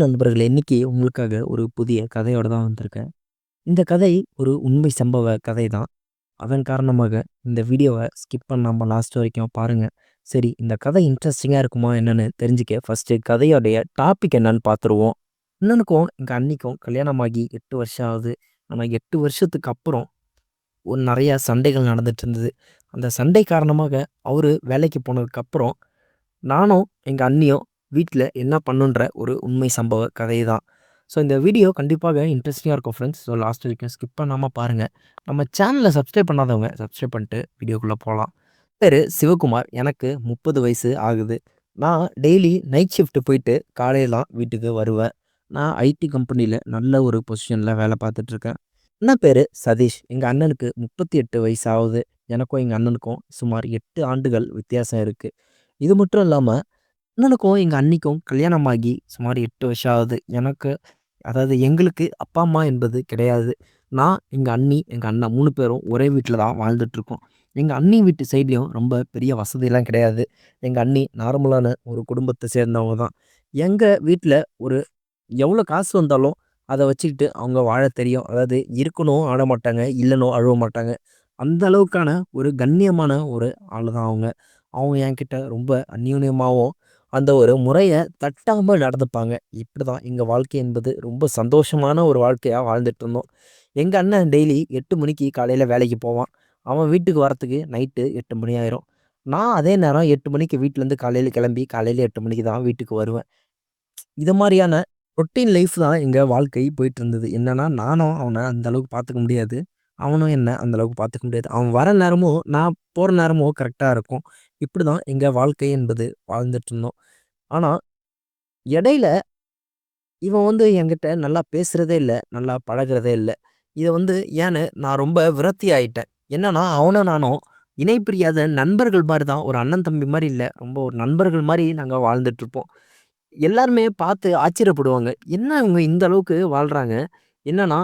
நண்பர்கள் இன்னைக்கு உங்களுக்காக ஒரு புதிய கதையோட தான் வந்திருக்கேன். இந்த கதை ஒரு உண்மை சம்பவ கதை தான். அதன் காரணமாக இந்த வீடியோவை ஸ்கிப் பண்ணாம லாஸ்ட் வரைக்கும் பாருங்க. சரி, இந்த கதை இன்ட்ரெஸ்டிங்காக இருக்குமா என்னன்னு தெரிஞ்சுக்க ஃபஸ்ட்டு கதையோடைய டாபிக் என்னன்னு பார்த்துருவோம். அண்ணனுக்கும் எங்கள் அண்ணிக்கும் கல்யாணமாகி எட்டு வருஷம் ஆகுது. ஆனால் எட்டு வருஷத்துக்கு அப்புறம் ஒரு நிறையா சண்டைகள் நடந்துட்டு இருந்தது. அந்த சண்டை காரணமாக அவர் வேலைக்கு போனதுக்கப்புறம், நானும் எங்கள் அண்ணியும் வீட்டில் என்ன பண்ணுன்ற ஒரு உண்மை சம்பவ கதை தான். ஸோ இந்த வீடியோ கண்டிப்பாக இன்ட்ரெஸ்டிங்காக இருக்கும் ஃப்ரெண்ட்ஸ். ஸோ லாஸ்ட் வரைக்கும் ஸ்கிப் பண்ணாமல் பாருங்கள் நம்ம சேனலை சப்ஸ்கிரைப் பண்ணாதவங்க சப்ஸ்கிரைப் பண்ணிட்டு வீடியோக்குள்ளே போகலாம் பேர் சிவகுமார். எனக்கு 30 வயசு ஆகுது. நான் டெய்லி நைட் ஷிஃப்ட் போயிட்டு காலையெல்லாம் வீட்டுக்கு வருவேன். நான் ஐடி கம்பெனியில் நல்ல ஒரு பொசிஷனில் வேலை பார்த்துட்ருக்கேன் என்ன பேர் சதீஷ். எங்கள் அண்ணனுக்கு 38 வயசு ஆகுது. எனக்கும் எங்கள் அண்ணனுக்கும் சுமார் எட்டு ஆண்டுகள் வித்தியாசம் இருக்குது இது மட்டும் இல்லாமல் அண்ணனுக்கும் எங்க அண்ணிக்கும் கல்யாணமாகி சுமார் 8 வருஷம் ஆகுது. எனக்கு அதாவது எங்களுக்கு அப்பா, அம்மா என்பது கிடையாது. நான், எங்க அண்ணி, எங்க அண்ணன் 3 பேரும் ஒரே வீட்ல தான் வாழ்ந்துட்டுருக்கோம் எங்கள் எங்க அண்ணி வீட்டு சைட்லயும் ரொம்ப பெரிய வசதிலாம் கிடையாது. எங்க அண்ணி நார்மலான ஒரு குடும்பத்த சேர்ந்தவங்க தான். எங்க வீட்ல ஒரு எவ்வளோ காசு வந்தாலும் அத வச்சுக்கிட்டு அவங்க வாழத் தெரியும். அதாவது இருக்கணும் ஆட மாட்டாங்க, இல்லனோ அழுவ மாட்டாங்க. அந்த அளவுக்கான ஒரு கண்ணியமான ஒரு ஆளு தான் அவங்க. அவங்க என்கிட்ட ரொம்ப அந்யோன்யமாவும், அந்த ஒரு முறையை தட்டாமல் நடந்துப்பாங்க. இப்படி தான் எங்கள் வாழ்க்கை என்பது ரொம்ப சந்தோஷமான ஒரு வாழ்க்கையாக வாழ்ந்துட்டு இருந்தோம். எங்கள் அண்ணன் டெய்லி எட்டு மணிக்கு காலையில் வேலைக்கு போவான். அவன் வீட்டுக்கு வரத்துக்கு நைட்டு எட்டு மணி ஆயிரும். நான் அதே நேரம் எட்டு மணிக்கு வீட்டிலேருந்து காலையில் கிளம்பி காலையில் எட்டு மணிக்கு தான் வீட்டுக்கு வருவேன். இது மாதிரியான ரொட்டீன் லைஃப் தான் எங்கள் வாழ்க்கை போயிட்டு இருந்தது. என்னன்னா, நானும் அவனை அந்த அளவுக்கு பார்த்துக்க முடியாது. அவனும் என்ன அந்த அளவுக்கு பார்த்துக்க முடியாது. அவன் வர நேரமும், நான் போகிற நேரமும் கரெக்டாக இருக்கும். இப்படி தான் எங்கள் வாழ்க்கை என்பது வாழ்ந்துட்டு இருந்தோம். ஆனால் இடையில இவன் வந்து என்கிட்ட நல்லா பேசுகிறதே இல்லை நல்லா பழகுறதே இல்லை இதை வந்து ஏன்னு நான் ரொம்ப விரக்தி ஆயிட்டேன். என்னன்னா, அவனும் நானும் இணை பிரியாத நண்பர்கள் மாதிரி தான். ஒரு அண்ணன், தம்பி மாதிரி இல்லை ரொம்ப ஒரு நண்பர்கள் மாதிரி நாங்கள் வாழ்ந்துட்டுருப்போம் எல்லாருமே பார்த்து ஆச்சரியப்படுவாங்க. என்ன இவங்க இந்த அளவுக்கு வாழ்கிறாங்க என்னன்னா,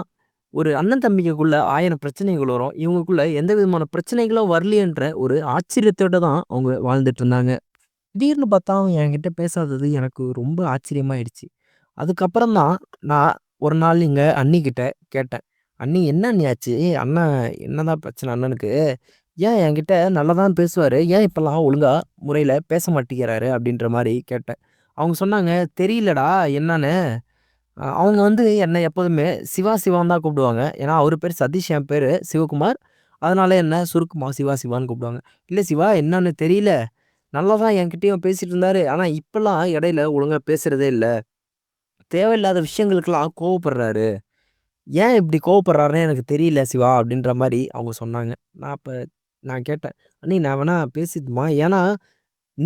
ஒரு அண்ணன் தம்பிக்குள்ளே ஆயிரம் பிரச்சனைகள் வரும். இவங்களுக்குள்ள எந்த விதமான பிரச்சனைகளும் வரலையேன்ற ஒரு ஆச்சரியத்தோட தான் அவங்க வாழ்ந்துட்டு இருந்தாங்க. திடீர்னு பார்த்தா அவங்க என்கிட்ட பேசாதது எனக்கு ரொம்ப ஆச்சரியமாயிடுச்சு. அதுக்கப்புறம் தான் நான் ஒரு நாள் இங்கே அண்ணிக்கிட்ட கேட்டேன். "அண்ணி என்ன அண்ணியாச்சு அண்ணன் என்னதான் பிரச்சனை அண்ணனுக்கு? ஏன் என்கிட்ட நல்லா தான் பேசுவார் ஏன் இப்போல்லாம் ஒழுங்காக முறையில் பேச மாட்டேங்கிறாரு?" அப்படின்ற மாதிரி கேட்டேன். அவங்க சொன்னாங்க, "தெரியலடா என்னன்னு. அவங்க வந்து என்னை எப்போதுமே சிவா சிவான்னு தான் கூப்பிடுவாங்க. ஏன்னா அவர் பேர் சதீஷ், என் பேர் சிவகுமார். அதனால என்ன சுருக்குமா சிவா சிவான்னு கூப்பிடுவாங்க. இல்லை சிவா என்னன்னு தெரியல. நல்லா தான் என்கிட்டயும் பேசிட்டு இருந்தார் ஆனால் இப்போல்லாம் இடையில ஒழுங்காக பேசுகிறதே இல்லை தேவையில்லாத விஷயங்களுக்கெல்லாம் கோவப்படுறாரு. ஏன் இப்படி கோவப்படுறாருன்னு எனக்கு தெரியல சிவா" அப்படின்ற மாதிரி அவங்க சொன்னாங்க. நான் இப்போ நான் கேட்டேன். "அண்ணி நான் வேணா பேசிட்டுமா? ஏன்னா,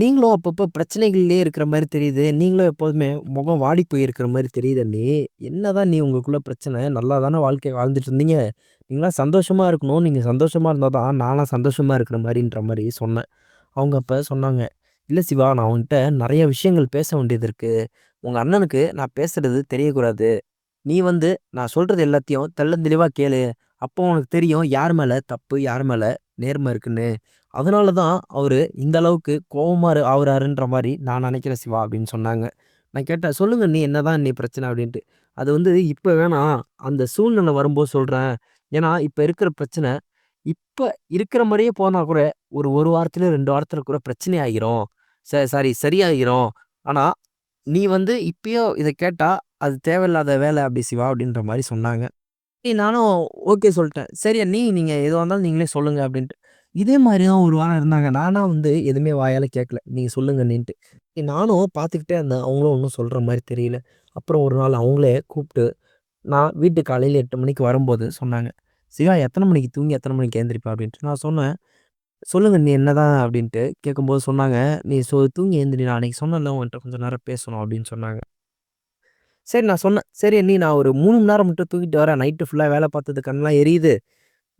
நீங்களும் அப்பப்போ பிரச்சனைகள்லேயே இருக்கிற மாதிரி தெரியுது. நீங்களும் எப்போதுமே முகம் வாடி போயிருக்கிற மாதிரி தெரியுது என்னதான் நீ உங்களுக்குள்ள பிரச்சனை? நல்லா தானே வாழ்க்கை வாழ்ந்துட்டு இருந்தீங்க. நீங்களாம் சந்தோஷமாக இருக்கணும். நீங்கள் சந்தோஷமாக இருந்தால் தான் நானும் சந்தோஷமாக இருக்கிற மாதிரின்ற மாதிரி சொன்னேன். அவங்க அப்போ சொன்னாங்க, இல்லை சிவா நான் அவன்கிட்ட நிறைய விஷயங்கள் பேச வேண்டியது இருக்குது உங்கள் அண்ணனுக்கு நான் பேசுகிறது தெரியக்கூடாது. நீ வந்து நான் சொல்கிறது எல்லாத்தையும் தெள்ளத் தெளிவாக கேளு. அப்போ உனக்கு தெரியும் யார் மேலே தப்பு, யார் மேலே நேர்மை இருக்குன்னு. அதனால தான் அவர் இந்த அளவுக்கு கோபமாக ஆகுறாருன்ற மாதிரி நான் நினைக்கிறேன் சிவா" அப்படின்னு சொன்னாங்க. நான் கேட்டேன், சொல்லுங்கள் நீ என்ன என்னதான் நீ பிரச்சனை?" அப்படின்ட்டு. "அது வந்து இப்போ வேணாம். அந்த சூழ்நிலை வரும்போது சொல்கிறேன் ஏன்னா இப்போ இருக்கிற பிரச்சனை, இப்போ இருக்கிற மாதிரியே போனால் கூட ஒரு ஒரு வாரத்துல ரெண்டு வாரத்தில் கூட பிரச்சனை ஆகிரும். ச சாரி சரியாகிரும். ஆனால் நீ வந்து இப்பயோ இதை கேட்டால் அது தேவையில்லாத வேலை அப்படி சிவா" அப்படின்ற மாதிரி சொன்னாங்க. நானும் ஓகே சொல்லிட்டேன். "சரி நீ நீங்கள் எதுவாக இருந்தாலும் நீங்களே சொல்லுங்கள் அப்படின்ட்டு. இதே மாதிரி தான் ஒரு வாரம் இருந்தாங்க. நானாக வந்து எதுவுமே வாயால் கேட்கல. நீங்கள் சொல்லுங்க அண்ணின்ட்டு." நானும் பார்த்துக்கிட்டே இருந்தேன். அவங்களும் ஒன்றும் சொல்கிற மாதிரி தெரியல. அப்புறம் ஒரு நாள் அவங்களே கூப்பிட்டு, நான் வீட்டு காலையில் எட்டு மணிக்கு வரும்போது சொன்னாங்க, "சிவா எத்தனை மணிக்கு தூங்கி எத்தனை மணிக்கு எந்திரிப்ப?" அப்படின்ட்டு. நான் சொன்னேன், "சொல்லுங்க நீ என்னதான்?" அப்படின்ட்டு கேட்கும்போது சொன்னாங்க, "நீ சொ தூங்கி எந்திரி. நான் அன்னைக்கு சொன்னல உன்கிட்ட கொஞ்ச நேரம் பேசணும்" அப்படின்னு சொன்னாங்க. சரி நான் சொன்னேன், "சரி நீ நான் ஒரு மூணு மணி நேரம் மட்டும் தூங்கிட்டு வரேன். நைட்டு ஃபுல்லாக வேலை பார்த்தது கண்ணெலாம் எரியுது.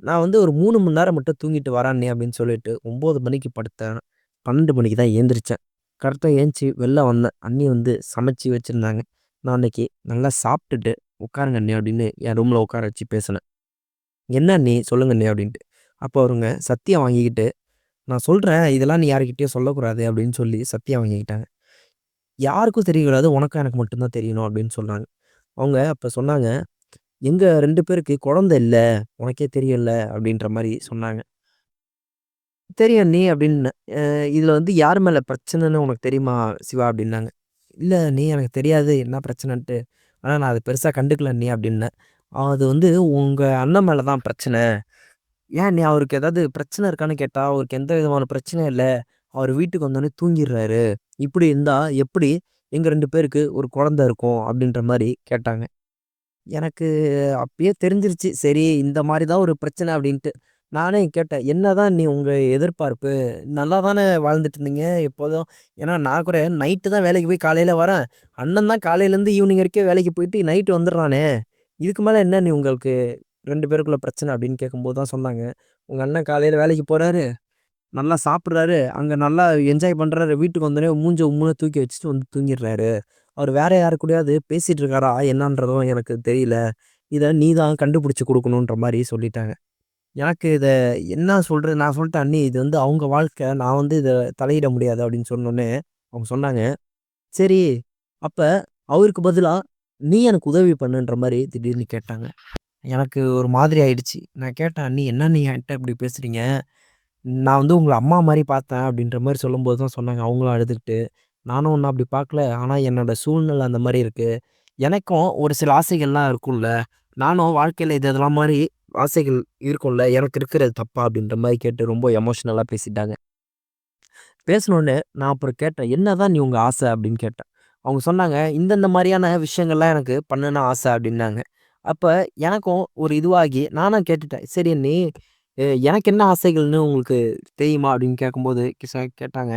நான் வந்து ஒரு மூணு மணி நேரம் மட்டும் தூங்கிட்டு வரானே அப்படின்னு சொல்லிட்டு ஒம்பது மணிக்கு படுத்தேன். 12 மணிக்கு தான் ஏந்திரிச்சேன் கரெக்டாக எந்திச்சு வெளில வந்தேன். அண்ணி வந்து சமைச்சு வச்சுருந்தாங்க நான் அன்னைக்கு நல்லா சாப்பிட்டுட்டு, "உட்காருங்க அண்ணி" அப்படின்னு என் ரூமில் உட்கார வச்சு பேசினேன். "என்ன அண்ணி? சொல்லுங்க அண்ணி" அப்படின்ட்டு. அப்போ அவருங்க சத்தியம் வாங்கிக்கிட்டு, "நான் சொல்கிறேன் இதெல்லாம் நீ யார்கிட்டயும் சொல்லக்கூடாது" அப்படின்னு சொல்லி சத்தியம் வாங்கிக்கிட்டாங்க. யாருக்கும் தெரியக்கூடாது. உனக்கும் எனக்கு மட்டும்தான் தெரியணும் அப்படின்னு சொன்னாங்க. அவங்க அப்போ சொன்னாங்க, எங்கள் ரெண்டு பேருக்கு குழந்தை இல்லை உனக்கே தெரியல அப்படின்ற மாதிரி சொன்னாங்க. "தெரியும் நீ அப்படின்னு இதில் வந்து யார் மேலே பிரச்சனைன்னு உனக்கு தெரியுமா சிவா?" அப்படின்னாங்க. இல்லை நீ எனக்கு தெரியாது என்ன பிரச்சனைன்ட்டு. ஆனால் நான் அது பெருசாக கண்டுக்கல நீ அப்படின்னேன். "அது வந்து உங்கள் அண்ணன் மேலே தான் பிரச்சனை. ஏன் நீ அவருக்கு ஏதாவது பிரச்சனை இருக்கான்னு கேட்டால் அவருக்கு எந்த விதமான பிரச்சனையும் இல்லை அவர் வீட்டுக்கு வந்தோடனே தூங்கிடுறாரு இப்படி இருந்தால் எப்படி எங்கள் ரெண்டு பேருக்கு ஒரு குழந்த இருக்கும்?" அப்படின்ற மாதிரி கேட்டாங்க. எனக்கு அப்பயே தெரிஞ்சிருச்சு. சரி இந்த மாதிரி தான் ஒரு பிரச்சனை அப்படின்ட்டு. நானே கேட்டேன். "என்னதான் நீ உங்கள் எதிர்பார்ப்பு? நல்லா தானே வாழ்ந்துட்டு இருந்தீங்க எப்போதும்." ஏன்னா நான் கூட நைட்டு தான் வேலைக்கு போய் காலையில் வரேன். அண்ணன் தான் காலையிலேருந்து ஈவினிங் வரைக்கும் வேலைக்கு போயிட்டு நைட்டு வந்துடுறானே. இதுக்கு மேலே என்ன நீ உங்களுக்கு ரெண்டு பேருக்குள்ள பிரச்சனை அப்படின்னு கேட்கும்போது தான் சொன்னாங்க. உங்கள் அண்ணன் காலையில் வேலைக்கு போகிறாரு நல்லா சாப்பிட்றாரு அங்கே நல்லா என்ஜாய் பண்ணுறாரு வீட்டுக்கு வந்தோடனே மூஞ்ச உம்முன்னு தூக்கி வச்சுட்டு வந்து தூங்கிடுறாரு அவர் வேற யாரு கூடயாவது பேசிட்டு இருக்காரா என்னன்றதும் எனக்கு தெரியல. இதை நீ தான் கண்டுபிடிச்சி கொடுக்கணுன்ற மாதிரி சொல்லிட்டாங்க. எனக்கு இதை என்ன சொல்கிறது நான் சொல்லிட்டேன், "அண்ணி இது வந்து அவங்க வாழ்க்கை. நான் வந்து இதை தலையிட முடியாது." அப்படின்னு சொன்னோன்னே அவங்க சொன்னாங்க, "சரி அப்போ அவருக்கு பதிலாக நீ எனக்கு உதவி பண்ணுன்ற" மாதிரி திடீர்னு கேட்டாங்க. எனக்கு ஒரு மாதிரி ஆயிடுச்சு. நான் கேட்டேன், "அண்ணி என்ன நீ என்கிட்ட இப்படி பேசுகிறீங்க நான் வந்து உங்களை அம்மா மாதிரி பார்த்தேன்." அப்படின்ற மாதிரி சொல்லும்போது தான் சொன்னாங்க அவங்களும் அழுதுகிட்டு. "நானும் ஒன்றும் அப்படி பார்க்கல. ஆனால் என்னோட சூழ்நிலை அந்த மாதிரி இருக்குது எனக்கும் ஒரு சில ஆசைகள்லாம் இருக்கும்ல. நானும் வாழ்க்கையில் இது இதெல்லாம் மாதிரி ஆசைகள் இருக்கும்ல. எனக்கு இருக்கிறது தப்பா?" அப்படின்ற மாதிரி கேட்டு ரொம்ப எமோஷ்னலாக பேசிட்டாங்க. பேசினோனே நான் அப்புறம் கேட்டேன், "என்னதான் நீ உங்கள் ஆசை?" அப்படின்னு கேட்டேன். அவங்க சொன்னாங்க, இந்தந்த மாதிரியான விஷயங்கள்லாம் எனக்கு பண்ணணும்னு ஆசை." அப்படின்னாங்க. அப்போ எனக்கும் ஒரு இதுவாகி நானும் கேட்டுட்டேன். "சரி நீ எனக்கு என்ன ஆசைகள்னு உங்களுக்கு தெரியுமா?" அப்படின்னு கேட்கும்போது கேட்டாங்க.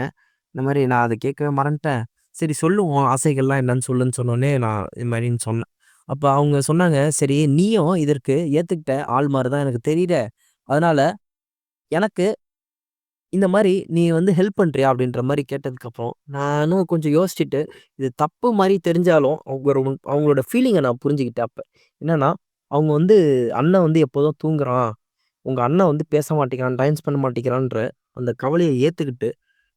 இந்த மாதிரி நான் அதை கேட்கவே மறந்துட்டேன். "சரி சொல்லு உன் ஆசைகள்லாம் என்னன்னு சொல்லுன்னு" சொன்னோன்னே நான் இது மாதிரின்னு சொன்னேன். அப்போ அவங்க சொன்னாங்க, "சரி நீயும் இதற்கு ஏற்றுக்கிட்ட ஆள் மாதிரி தான் எனக்கு தெரியல அதனால் எனக்கு இந்த மாதிரி நீ வந்து ஹெல்ப் பண்ணுறியா அப்படின்ற மாதிரி கேட்டதுக்கப்புறம், நானும் கொஞ்சம் யோசிச்சுட்டு, இது தப்பு மாதிரி தெரிஞ்சாலும் அவங்க அவங்களோட ஃபீலிங்கை நான் புரிஞ்சுக்கிட்டேன் அப்போ என்னென்னா அவங்க வந்து அண்ணன் வந்து எப்போதும் தூங்குறான். உங்கள் அண்ணன் வந்து பேச மாட்டேங்கிறான், டைம் ஸ்பெண்ட் மாட்டேங்கிறான்ற அந்த கவலையை ஏற்றுக்கிட்டு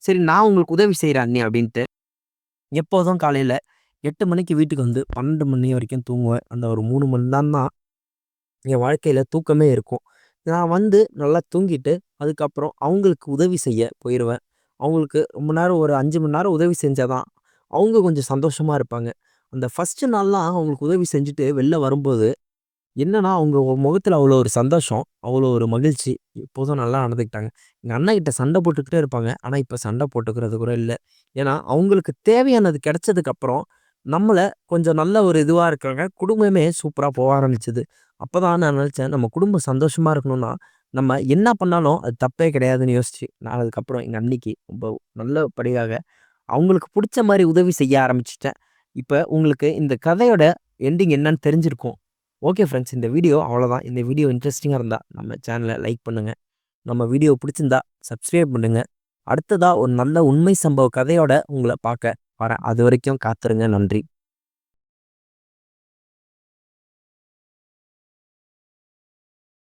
"சரி நான் உங்களுக்கு உதவி செய்கிறேன் அண்ணி" அப்படின்ட்டு. எப்போதும் காலையில் எட்டு மணிக்கு வீட்டுக்கு வந்து 12 மணி வரைக்கும் தூங்குவேன். அந்த ஒரு மூணு மணி தான் தான் என் வாழ்க்கையில் தூக்கமே இருக்கும். நான் வந்து நல்லா தூங்கிட்டு, அதுக்கப்புறம் அவங்களுக்கு உதவி செய்ய போயிடுவேன் அவங்களுக்கு ரொம்ப நேரம் ஒரு அஞ்சு மணி நேரம் உதவி செஞ்சால் தான், அவங்க கொஞ்சம் சந்தோஷமாக இருப்பாங்க. அந்த ஃபர்ஸ்ட்டு நாள்லாம் அவங்களுக்கு உதவி செஞ்சுட்டு வெளில வரும்போது, என்னன்னா அவங்க முகத்தில் அவ்வளோ ஒரு சந்தோஷம், அவ்வளோ ஒரு மகிழ்ச்சி. எப்போதும் நல்லா நடந்துக்கிட்டாங்க. எங்கள் அண்ணன்கிட்ட சண்டை போட்டுக்கிட்டே இருப்பாங்க. ஆனால் இப்போ சண்டை போட்டுக்கிறது கூட இல்லை ஏன்னா அவங்களுக்கு தேவையானது கிடைச்சதுக்கப்புறம், நம்மளை கொஞ்சம் நல்ல ஒரு இதுவாக இருக்காங்க. குடும்பமே சூப்பராக போக ஆரம்பிச்சது. அப்பதான் நான் நினச்சேன் நம்ம குடும்பம் சந்தோஷமாக இருக்கணும்னா, நம்ம என்ன பண்ணாலும் அது தப்பே கிடையாதுன்னு யோசிச்சு, நான் அதுக்கப்புறம் எங்கள் அன்னைக்கு ரொம்ப நல்லபடியாக அவங்களுக்கு பிடிச்ச மாதிரி உதவி செய்ய ஆரம்பிச்சிட்டேன் இப்போ உங்களுக்கு இந்த கதையோட எண்டிங் என்னன்னு தெரிஞ்சிருக்கும். ஓகே ஃப்ரெண்ட்ஸ் இந்த வீடியோ அவ்வளோதான். இந்த வீடியோ இன்ட்ரெஸ்டிங்காக இருந்தால் நம்ம சேனலை லைக் பண்ணுங்கள் நம்ம வீடியோ பிடிச்சிருந்தா சப்ஸ்கிரைப் பண்ணுங்கள் அடுத்ததாக ஒரு நல்ல உண்மை சம்பவ கதையோட உங்களை பார்க்க வரேன். அது வரைக்கும் காத்துருங்க நன்றி.